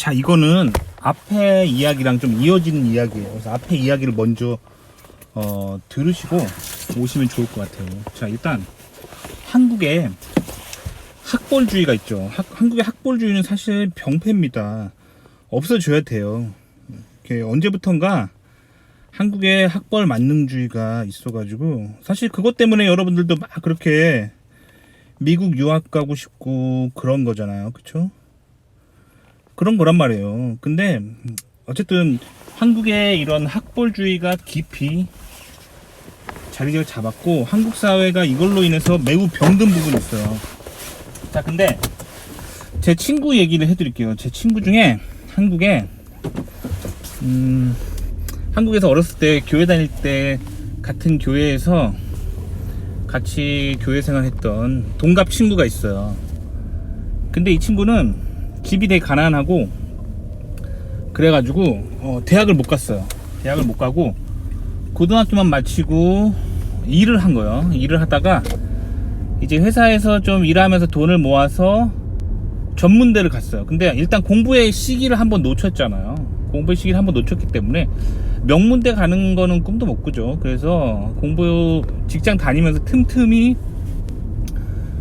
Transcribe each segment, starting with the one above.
자, 이거는 앞에 이야기랑 좀 이어지는 이야기예요. 그래서 앞에 이야기를 먼저 어, 들으시고 오시면 좋을 것 같아요. 자, 일단 한국에 학벌주의가 있죠. 학, 한국의 학벌주의는 사실 병폐입니다. 없어져야 돼요. 언제부턴가 한국에 학벌 만능주의가 있어가지고 사실 그것 때문에 여러분들도 막 그렇게 미국 유학 가고 싶고 그런 거잖아요. 그쵸? 그런 거란 말이에요. 근데 어쨌든 한국의 이런 학벌주의가 깊이 자리를 잡았고 한국 사회가 이걸로 인해서 매우 병든 부분이 있어요. 자, 근데 제 친구 얘기를 해드릴게요. 제 친구 중에 한국에 음, 한국에서 어렸을 때 교회 다닐 때 같은 교회에서 같이 교회 생활했던 동갑 친구가 있어요. 근데 이 친구는 집이 되게 가난하고 그래가지고 어, 대학을 못 갔어요. 대학을 못 가고 고등학교만 마치고 일을 한 거예요. 일을 하다가 이제 회사에서 좀 일하면서 돈을 모아서 전문대를 갔어요. 근데 일단 공부의 시기를 한번 놓쳤잖아요. 공부의 시기를 한번 놓쳤기 때문에 명문대 가는 거는 꿈도 못 꾸죠. 그래서 공부 직장 다니면서 틈틈이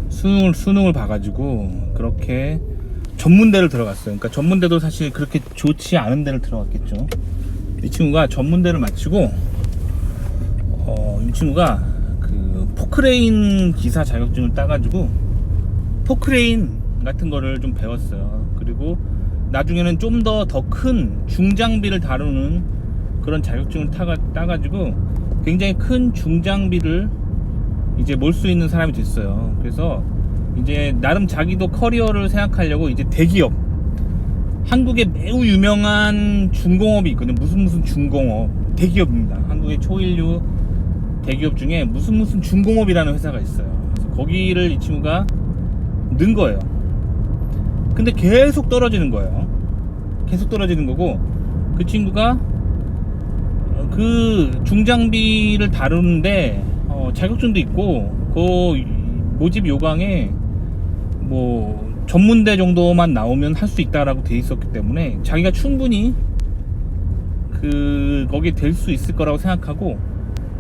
수능을 수능을 봐가지고 그렇게 전문대를 들어갔어요. 그러니까 전문대도 사실 그렇게 좋지 않은 데를 들어갔겠죠. 이 친구가 전문대를 마치고 어, 이 친구가 그 포크레인 기사 자격증을 따가지고 포크레인 같은 거를 좀 배웠어요. 그리고 나중에는 좀 더 더 큰 중장비를 다루는 그런 자격증을 타가, 따가지고 굉장히 큰 중장비를 이제 몰 수 있는 사람이 됐어요. 그래서 이제 나름 자기도 커리어를 생각하려고 이제 대기업 한국에 매우 유명한 중공업이 있거든요. 무슨 무슨 중공업 대기업입니다. 한국의 초일류 대기업 중에 무슨 무슨 중공업이라는 회사가 있어요. 그래서 거기를 이 친구가 는 거예요. 근데 계속 떨어지는 거예요. 계속 떨어지는 거고 그 친구가 어, 그 중장비를 다루는데 어, 자격증도 있고 그 모집 요강에 뭐 전문대 정도만 나오면 할 수 있다라고 돼 있었기 때문에 자기가 충분히 그 거기에 될 수 있을 거라고 생각하고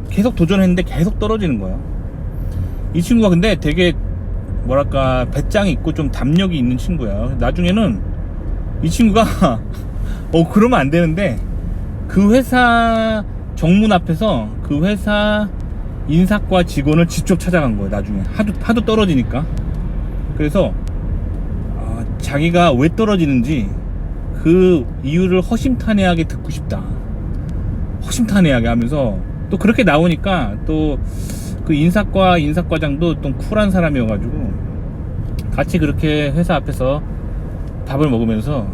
계속 도전했는데 계속 떨어지는 거예요. 이 친구가 근데 되게 뭐랄까 배짱이 있고 좀 담력이 있는 친구야. 나중에는 이 친구가 어 그러면 안 되는데 그 회사 정문 앞에서 그 회사 인사과 직원을 직접 찾아간 거예요. 나중에 하도 하도 떨어지니까. 그래서 아, 자기가 왜 떨어지는지 그 이유를 허심탄회하게 듣고 싶다. 허심탄회하게 하면서 또 그렇게 나오니까 또 그 인사과 인사과장도 좀 쿨한 사람이어가지고 같이 그렇게 회사 앞에서 밥을 먹으면서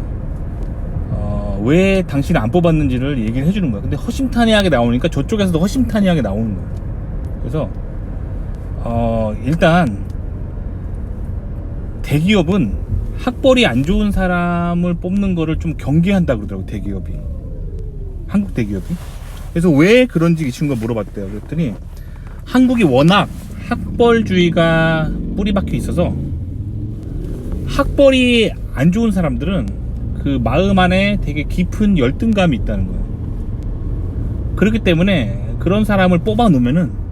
어, 왜 당신을 안 뽑았는지를 얘기를 해주는 거야. 근데 허심탄회하게 나오니까 저쪽에서도 허심탄회하게 나오는 거야. 그래서 어, 일단 대기업은 학벌이 안 좋은 사람을 뽑는 거를 좀 경계한다 그러더라고 대기업이. 한국 대기업이. 그래서 왜 그런지 이 친구가 물어봤대요. 그랬더니 한국이 워낙 학벌주의가 뿌리 박혀 있어서 학벌이 안 좋은 사람들은 그 마음 안에 되게 깊은 열등감이 있다는 거예요. 그렇기 때문에 그런 사람을 뽑아 놓으면은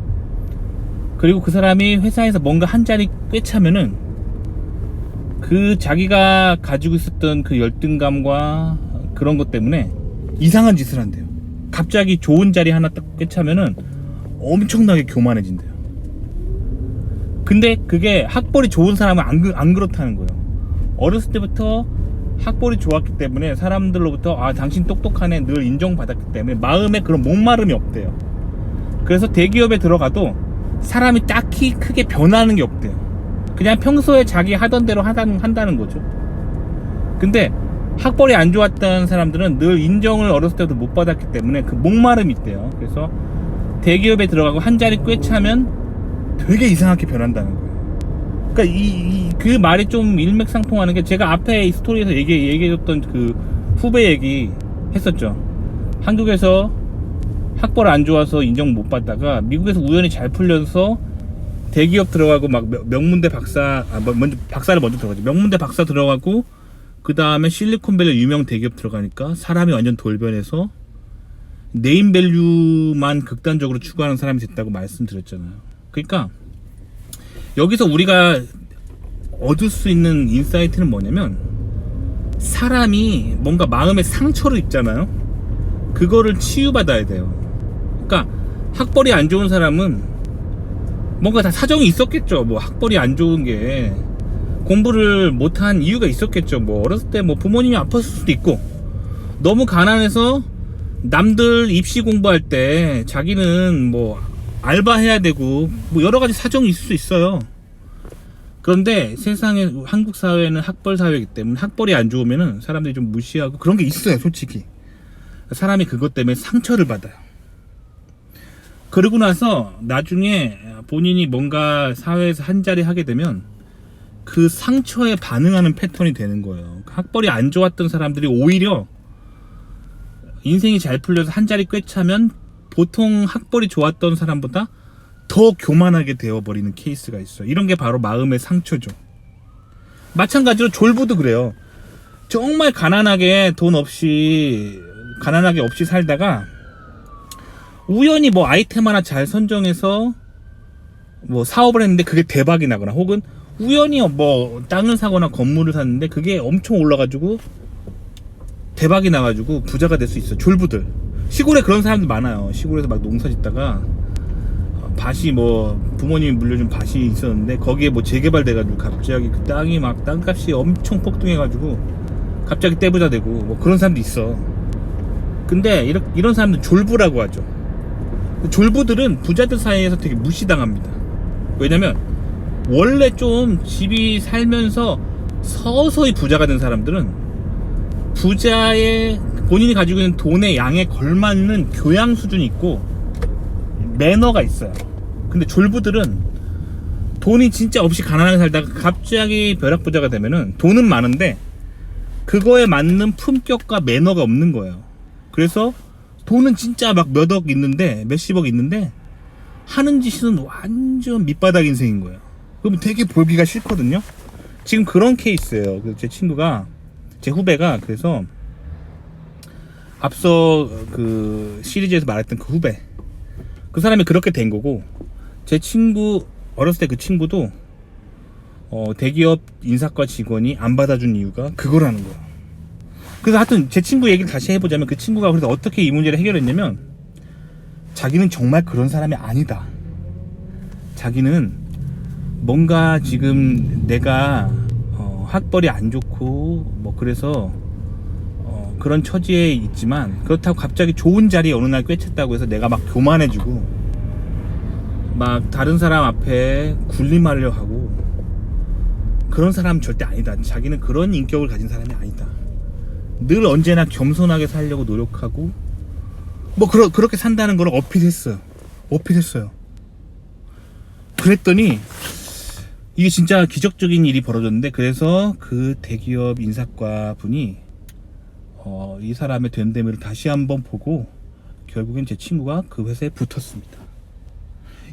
그리고 그 사람이 회사에서 뭔가 한 자리 꿰차면은 그 자기가 가지고 있었던 그 열등감과 그런 것 때문에 이상한 짓을 한대요. 갑자기 좋은 자리 하나 딱 꿰차면은 엄청나게 교만해진대요. 근데 그게 학벌이 좋은 사람은 안, 그- 안 그렇다는 거예요. 어렸을 때부터 학벌이 좋았기 때문에 사람들로부터 아 당신 똑똑하네 늘 인정받았기 때문에 마음에 그런 목마름이 없대요. 그래서 대기업에 들어가도 사람이 딱히 크게 변하는 게 없대요. 그냥 평소에 자기 하던 대로 하다는, 한다는 거죠. 근데 학벌이 안 좋았던 사람들은 늘 인정을 어렸을 때부터 못 받았기 때문에 그 목마름이 있대요. 그래서 대기업에 들어가고 한 자리 꿰차면 되게 이상하게 변한다는 거예요. 그러니까 이그 말이 좀 일맥상통하는 게 제가 앞에 이 스토리에서 얘기 얘기해줬던 그 후배 얘기 했었죠. 한국에서 학벌 안 좋아서 인정 못 받다가 미국에서 우연히 잘 풀려서 대기업 들어가고 막 명- 명문대 박사 아, 뭐, 먼저 박사를 먼저 들어가죠. 명문대 박사 들어가고 그 다음에 실리콘밸리 유명 대기업 들어가니까 사람이 완전 돌변해서 네임밸류만 극단적으로 추구하는 사람이 됐다고 말씀드렸잖아요. 그러니까 여기서 우리가 얻을 수 있는 인사이트는 뭐냐면 사람이 뭔가 마음의 상처를 입잖아요. 그거를 치유받아야 돼요. 그러니까 학벌이 안 좋은 사람은 뭔가 다 사정이 있었겠죠. 뭐 학벌이 안 좋은 게 공부를 못한 이유가 있었겠죠. 뭐 어렸을 때 뭐 부모님이 아팠을 수도 있고 너무 가난해서 남들 입시 공부할 때 자기는 뭐 알바해야 되고 뭐 여러 가지 사정이 있을 수 있어요. 그런데 세상에 한국 사회는 학벌 사회이기 때문에 학벌이 안 좋으면은 사람들이 좀 무시하고 그런 게 있어요, 솔직히. 사람이 그것 때문에 상처를 받아요. 그러고 나서 나중에 본인이 뭔가 사회에서 한 자리 하게 되면 그 상처에 반응하는 패턴이 되는 거예요. 학벌이 안 좋았던 사람들이 오히려 인생이 잘 풀려서 한 자리 꿰차면 보통 학벌이 좋았던 사람보다 더 교만하게 되어버리는 케이스가 있어요. 이런 게 바로 마음의 상처죠. 마찬가지로 졸부도 그래요. 정말 가난하게 돈 없이 가난하게 없이 살다가 우연히 뭐 아이템 하나 잘 선정해서 뭐 사업을 했는데 그게 대박이 나거나 혹은 우연히 뭐 땅을 사거나 건물을 샀는데 그게 엄청 올라가지고 대박이 나가지고 부자가 될 수 있어. 졸부들. 시골에 그런 사람들 많아요. 시골에서 막 농사 짓다가 어, 밭이 뭐 부모님이 물려준 밭이 있었는데 거기에 뭐 재개발 돼가지고 갑자기 그 땅이 막 땅값이 엄청 폭등해가지고 갑자기 떼부자 되고 뭐 그런 사람도 있어. 근데 이런 사람들 졸부라고 하죠. 졸부들은 부자들 사이에서 되게 무시당합니다. 왜냐면 원래 좀 집이 살면서 서서히 부자가 된 사람들은 부자의 본인이 가지고 있는 돈의 양에 걸맞는 교양 수준이 있고 매너가 있어요. 근데 졸부들은 돈이 진짜 없이 가난하게 살다가 갑자기 벼락부자가 되면은 돈은 많은데 그거에 맞는 품격과 매너가 없는 거예요. 그래서 돈은 진짜 막 몇 억 있는데 몇십억 있는데 하는 짓은 완전 밑바닥 인생인 거예요. 그럼 되게 보기가 싫거든요. 지금 그런 케이스예요. 그래서 제 친구가 제 후배가 그래서 앞서 그 시리즈에서 말했던 그 후배 그 사람이 그렇게 된 거고 제 친구 어렸을 때 그 친구도 어, 대기업 인사과 직원이 안 받아준 이유가 그거라는 거예요. 그래서 하여튼 제 친구 얘기를 다시 해보자면 그 친구가 그래서 어떻게 이 문제를 해결했냐면 자기는 정말 그런 사람이 아니다. 자기는 뭔가 지금 내가 어, 학벌이 안 좋고 뭐 그래서 어, 그런 처지에 있지만 그렇다고 갑자기 좋은 자리에 어느 날 꿰찼다고 해서 내가 막 교만해지고 막 다른 사람 앞에 군림하려 하고 그런 사람 절대 아니다. 자기는 그런 인격을 가진 사람이 아니다. 늘 언제나 겸손하게 살려고 노력하고 뭐 그러, 그렇게 산다는 걸 어필했어요. 어필했어요. 그랬더니 이게 진짜 기적적인 일이 벌어졌는데 그래서 그 대기업 인사과 분이 어, 이 사람의 된데미를 다시 한번 보고 결국엔 제 친구가 그 회사에 붙었습니다.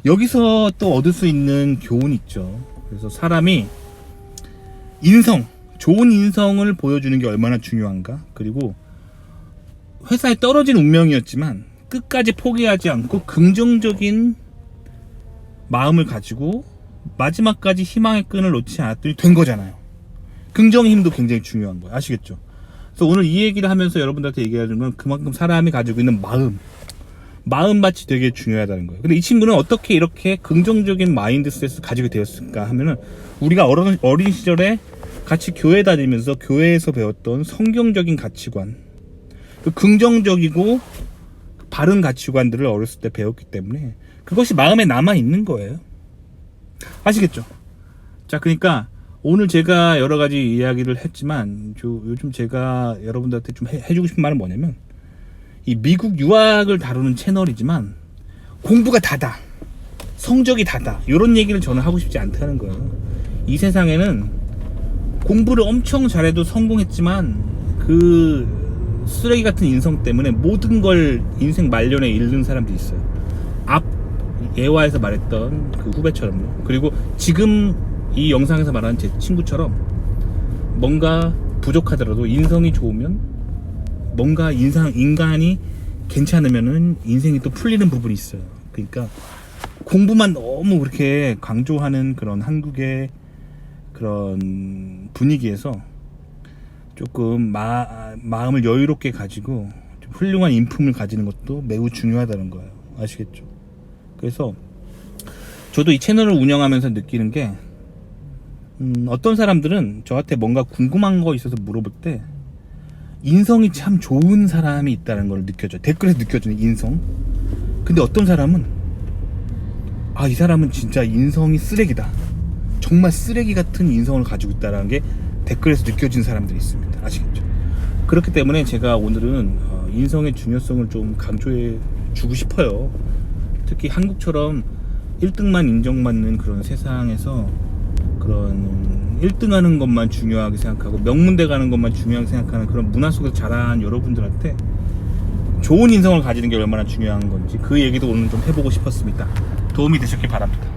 여기서 또 얻을 수 있는 교훈이 있죠. 그래서 사람이 인성, 좋은 인성을 보여주는 게 얼마나 중요한가. 그리고 회사에 떨어진 운명이었지만 끝까지 포기하지 않고 긍정적인 마음을 가지고 마지막까지 희망의 끈을 놓지 않았더니 된 거잖아요. 긍정의 힘도 굉장히 중요한 거예요. 아시겠죠? 그래서 오늘 이 얘기를 하면서 여러분들한테 얘기하는 건 그만큼 사람이 가지고 있는 마음, 마음밭이 되게 중요하다는 거예요. 근데 이 친구는 어떻게 이렇게 긍정적인 마인드셋을 가지게 되었을까 하면은 우리가 어린, 어린 시절에 같이 교회 다니면서 교회에서 배웠던 성경적인 가치관, 그 긍정적이고 바른 가치관들을 어렸을 때 배웠기 때문에 그것이 마음에 남아 있는 거예요. 아시겠죠? 자, 그러니까 오늘 제가 여러 가지 이야기를 했지만 저, 요즘 제가 여러분들한테 좀 해, 해주고 싶은 말은 뭐냐면 이 미국 유학을 다루는 채널이지만 공부가 다다. 성적이 다다. 이런 얘기를 저는 하고 싶지 않다는 거예요. 이 세상에는 공부를 엄청 잘해도 성공했지만 그 쓰레기 같은 인성 때문에 모든 걸 인생 말년에 잃는 사람들이 있어요. 앞 예화에서 말했던 그 후배처럼요. 그리고 지금 이 영상에서 말하는 제 친구처럼 뭔가 부족하더라도 인성이 좋으면 뭔가 인상 인간이 괜찮으면은 인생이 또 풀리는 부분이 있어요. 그러니까 공부만 너무 그렇게 강조하는 그런 한국의 그런 분위기에서 조금 마, 마음을 여유롭게 가지고 좀 훌륭한 인품을 가지는 것도 매우 중요하다는 거예요. 아시겠죠? 그래서 저도 이 채널을 운영하면서 느끼는 게 음, 어떤 사람들은 저한테 뭔가 궁금한 거 있어서 물어볼 때 인성이 참 좋은 사람이 있다는 걸 느껴져. 댓글에서 느껴지는 인성. 근데 어떤 사람은 아, 이 사람은 진짜 인성이 쓰레기다. 정말 쓰레기 같은 인성을 가지고 있다는 게 댓글에서 느껴지는 사람들이 있습니다. 아시겠죠? 그렇기 때문에 제가 오늘은 어, 인성의 중요성을 좀 강조해 주고 싶어요. 특히 한국처럼 1등만 인정받는 그런 세상에서 그런 1등 하는 것만 중요하게 생각하고 명문대 가는 것만 중요하게 생각하는 그런 문화 속에서 자란 여러분들한테 좋은 인성을 가지는 게 얼마나 중요한 건지 그 얘기도 오늘 좀 해보고 싶었습니다. 도움이 되셨길 바랍니다.